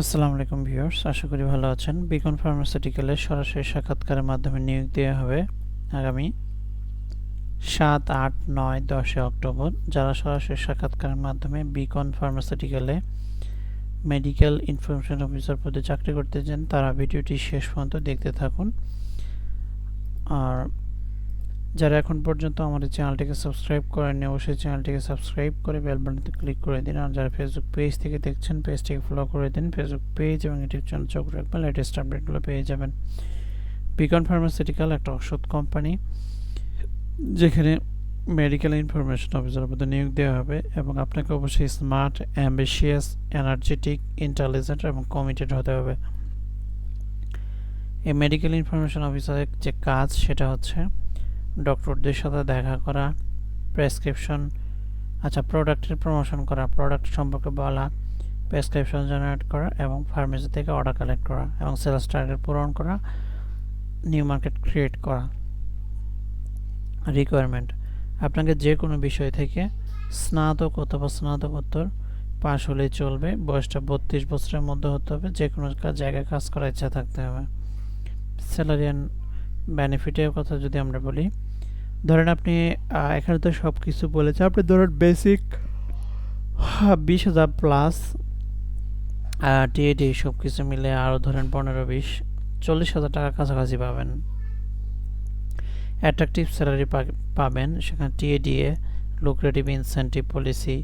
আসসালামু আলাইকুম ভিউয়ার্স, আশা করি ভালো আছেন। বিকন ফার্মাসিউটিক্যালের সরাসরি সাক্ষাৎকারের মাধ্যমে নিয়োগ দেওয়া হবে আগামী সাত, আট, নয়, দশই অক্টোবর। যারা সরাসরি সাক্ষাৎকারের মাধ্যমে বিকন ফার্মাসিউটিক্যালে মেডিকেল ইনফরমেশন অফিসার পদে চাকরি করতে চান, তারা ভিডিওটি শেষ পর্যন্ত দেখতে থাকুন। আর যারা এখন পর্যন্ত আমাদের চ্যানেলটিকে সাবস্ক্রাইব করেননি, অবশ্যই চ্যানেলটিকে সাবস্ক্রাইব করে বেল ক্লিক করে দিন। আর যারা ফেসবুক পেজ থেকে দেখছেন পেজটিকে ফলো করে দিন। ফেসবুক পেজ এবং ইউটিউব চ্যানেল চোখ রাখবেন লেটেস্ট আপডেটগুলো পেয়ে যাবেন। বিকন ফার্মাসিউটিক্যাল একটা ওষুধ কোম্পানি যেখানে মেডিকেল ইনফরমেশন অফিসার পদে নিয়োগ দেওয়া হবে এবং আপনাকে অবশ্যই স্মার্ট অ্যাম্বিশিয়াস এনার্জেটিক ইন্টেলিজেন্ট এবং কমিটেড হতে হবে। এই মেডিকেল ইনফরমেশন অফিসারের যে কাজ, সেটা হচ্ছে ডক্টরদের সাথে দেখা করা, প্রেসক্রিপশন আচ্ছা প্রোডাক্টের প্রমোশন করা, প্রোডাক্ট সম্পর্কে বলা, প্রেসক্রিপশন জেনারেট করা এবং ফার্মেসি থেকে অর্ডার কালেক্ট করা এবং সেলস টার্গেট পূরণ করা, নিউ মার্কেট ক্রিয়েট করা। রিকোয়ারমেন্ট, আপনাকে যে কোনো বিষয় থেকে স্নাতক অথবা স্নাতকোত্তর পাশ হলেই চলবে, বয়সটা বত্রিশ বছরের মধ্যে হতে হবে, যে কোনো জায়গায় কাজ করার ইচ্ছা থাকতে হবে। স্যালারি অ্যান্ড বেনিফিটের কথা যদি আমরা বলি ধরেন আপনি এখানে তো সব কিছু বলেছে। আপনি ধরেন বেসিক বিশ হাজার প্লাস টিএডি সব কিছু মিলে আরও ধরেন পনেরো, বিশ, চল্লিশ হাজার টাকার কাছাকাছি পাবেন। অ্যাট্রাকটিভ স্যালারি পাবেন। সেখানে TA DA lucrative incentive policy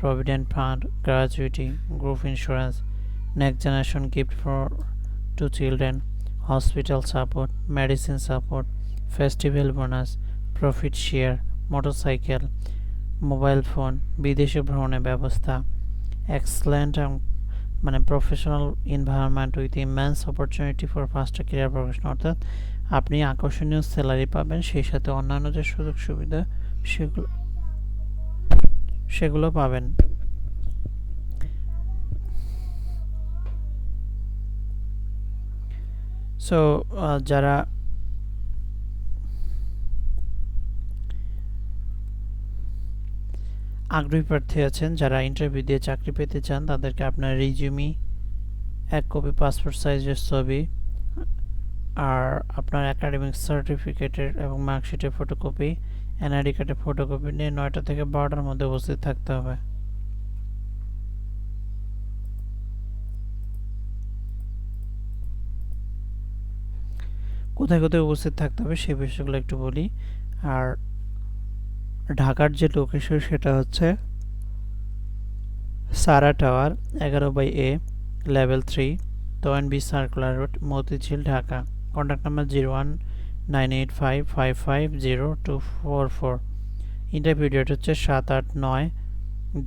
provident fund gratuity group insurance next generation gift for two children hospital support medicine support festival bonus profit share motorcycle mobile phone বিদেশে ভ্রমণের ব্যবস্থা এক্সেলেন্ট মানে professional environment with immense opportunity for faster career profession অর্থাৎ আপনি আকর্ষণীয় salary পাবেন, সেই সাথে অন্যান্য যে সুযোগ সুবিধা সেগুলো সেগুলো পাবেন। সো যারা আগ্রহী প্রার্থী আছেন, যারা ইন্টারভিউ দিয়ে চাকরি পেতে চান, তাদেরকে আপনার রিজিউমি এক কপি পাসপোর্ট সাইজের ছবি, আর আপনার একাডেমিক সার্টিফিকেটের এবং মার্কশিটের ফটোকপি এনআইডি কার্ডের ফটোকপি নিয়ে নয়টা থেকে বারোটার মধ্যে উপস্থিত থাকতে হবে। কোথায় কোথায় উপস্থিত থাকতে হবে সেই বিষয়গুলো একটু বলি। আর ঢাকার যে লোকেশন সেটা হচ্ছে সারা টাওয়ার এগারো by A level three তোয়েন B circular road Motijheel, Dhaka. Contact number zero one nine eight five five five zero two four four interview date হচ্ছে সাত আট নয়,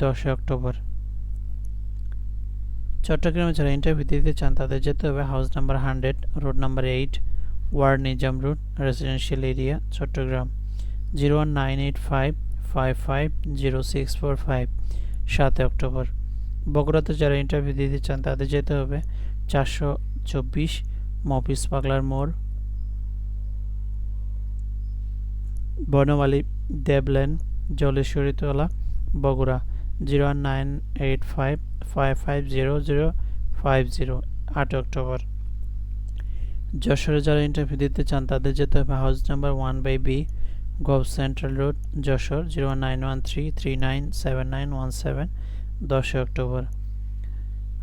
দশই অক্টোবর। চট্টগ্রামে যারা ইন্টারভিউ দিতে চান, তাদের যেতে হবে house number hundred road number eight ward Nizam road residential area Chattogram. Zero one nine eight five five five, zero six four five. সাতই অক্টোবর। বগুড়াতে যারা ইন্টারভিউ দিতে চান, তাদের যেতে হবে চারশো চব্বিশ মফিস পাগলার মোড়। বনমালী, দেবলেন Jaleshwari Jaleshwaritala, Bogura. Zero one nine eight five five five zero zero five zero আট অক্টোবর। যশোরে যারা ইন্টারভিউ দিতে চান, তাদের যেতে হবে house number one by B gov central road, Jessore, zero nine one three three nine seven nine one seven, দশই October.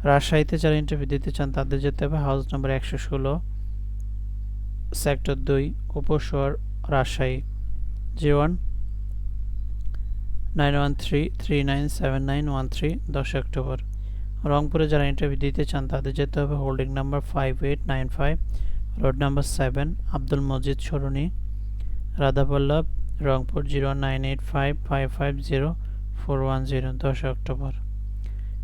রাজশাহীতে যারা ইন্টারভিউ দিতে চান, তাদের যেতে হবে হাউস নাম্বার একশো ষোলো সেক্টর দুই উপশহর Rajshahi. Zero one nine one three three nine seven nine one three, দশই অক্টোবর। রংপুরে যারা ইন্টারভিউ দিতে চান, তাদের যেতে হবে holding number five eight nine five road number seven Abdul Majid সরণি। Radhaballabh Rangpur zero nine eight five five five zero four one zero, দশ October.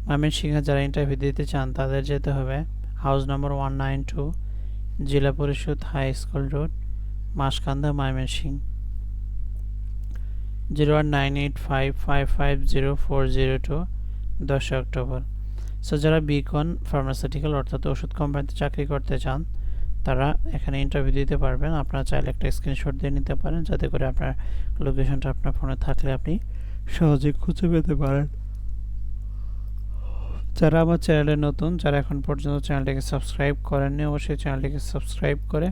ময়মনসিংহে যারা ইন্টারভিউ দিতে চান, তাদের যেতে হবে house number one nine two Zila Parishad high school road Maskanda Mymensingh zero one nine eight five five five zero four zero two, দশ October. So যারা বিকন ফার্মাসিউটিক্যাল অর্থাৎ ওষুধ কোম্পানিতে চাকরি করতে চান তারা এখানে ইন্টারভিউ দিতে পারবেন। আপনারা চাইলে একটা স্ক্রিনশট দিয়ে নিতে পারেন, যাতে করে আপনার লোকেশনটা আপনার ফোনে থাকলে আপনি সহজে খুঁজে পেতে পারেন। যারা আমার চ্যানেলে নতুন, যারা এখন পর্যন্ত চ্যানেলটিকে সাবস্ক্রাইব করেননি, অবশ্যই চ্যানেলটিকে সাবস্ক্রাইব করে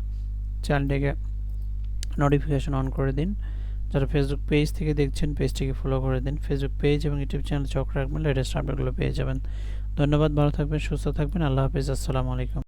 চ্যানেলটিকে নোটিফিকেশন অন করে দিন। যারা ফেসবুক পেজ থেকে দেখছেন পেজটিকে ফলো করে দিন। ফেসবুক পেজ এবং ইউটিউব চ্যানেল চোখ রাখবেন লেটেস্ট আপডেটগুলো পেয়ে যাবেন। ধন্যবাদ, ভালো থাকবেন, সুস্থ থাকবেন। আল্লাহ হাফিজ, আসসালামু আলাইকুম।